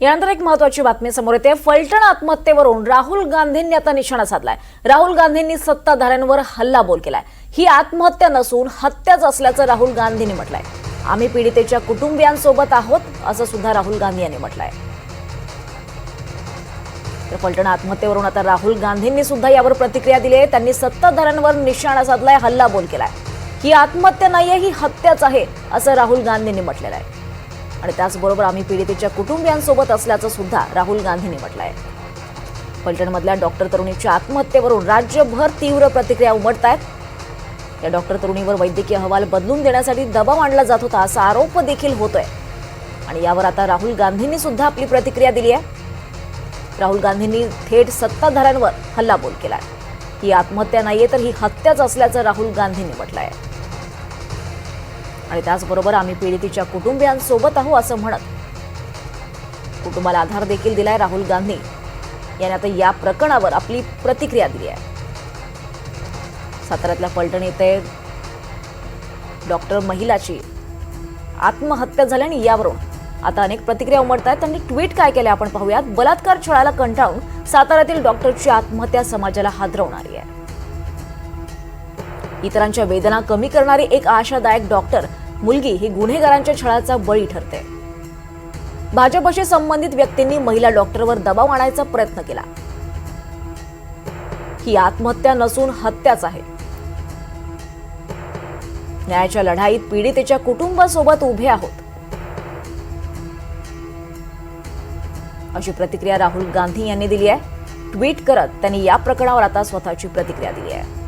यानंतर एक महत्वाची बातमी समोर येते. फलटण आत्महत्येवरून राहुल गांधींनी आता निशाणा साधलाय. राहुल गांधींनी सत्ताधाऱ्यांवर हल्लाबोल केलाय. ही आत्महत्या नसून हत्याच असल्याचं राहुल गांधींनी म्हटलंय. आम्ही पीडितेच्या कुटुंबियांसोबत आहोत असं सुद्धा राहुल गांधी यांनी म्हटलंय. तर फलटण आत्महत्येवरून आता राहुल गांधींनी सुद्धा यावर प्रतिक्रिया दिली आहे. त्यांनी सत्ताधाऱ्यांवर निशाणा साधलाय हल्लाबोल केलाय. ही आत्महत्या नाहीये ही हत्याच आहे असं राहुल गांधींनी म्हटलेलं आहे. आणि त्याचबरोबर आम्ही पीडितेच्या कुटुंबियांसोबत असल्याचं सुद्धा राहुल गांधींनी म्हटलंय. पलटणमधल्या डॉक्टर तरुणीच्या आत्महत्येवरून राज्यभर तीव्र प्रतिक्रिया उमटत आहेत या डॉक्टर तरुणीवर वैद्यकीय अहवाल बदलून देण्यासाठी दबाव आणला जात होता असा आरोप देखील होतोय. आणि यावर आता राहुल गांधींनी सुद्धा आपली प्रतिक्रिया दिली आहे. राहुल गांधींनी थेट सत्ताधाऱ्यांवर हल्लाबोल केलाय. ही आत्महत्या नाहीये तर ही हत्याच असल्याचं राहुल गांधींनी म्हटलं आहे आणि त्याचबरोबर आम्ही पीडितेच्या कुटुंबियांसोबत आहो असं म्हणत कुटुंबाला आधार देखील दिलाय राहुल गांधी. यांनी आता या प्रकरणावर आपली प्रतिक्रिया दिली आहे. साताऱ्यातल्या पलटण येथे डॉक्टर महिलाची आत्महत्या झाल्याने यावरून आता अनेक प्रतिक्रिया उमटत आहेत. त्यांनी ट्विट काय केले आपण पाहूयात. बलात्कार छळाला कंटाळून साताऱ्यातील डॉक्टरची आत्महत्या समाजाला हादरवणारी आहे. इतरांच्या वेदना कमी करणारी एक आशादायक डॉक्टर मुलगी ही गुन्हेगारांच्या छळाचा बळी ठरते. भाजपशी संबंधित व्यक्तींनी महिला डॉक्टरवर दबाव आणायचा प्रयत्न केला. ही आत्महत्या नसून हत्याच आहे. न्यायाच्या लढाईत पीडितेच्या कुटुंबासोबत उभे आहोत. अशी प्रतिक्रिया राहुल गांधी यांनी दिली आहे. ट्विट करत त्यांनी या प्रकरणावर आता स्वतःची प्रतिक्रिया दिली आहे.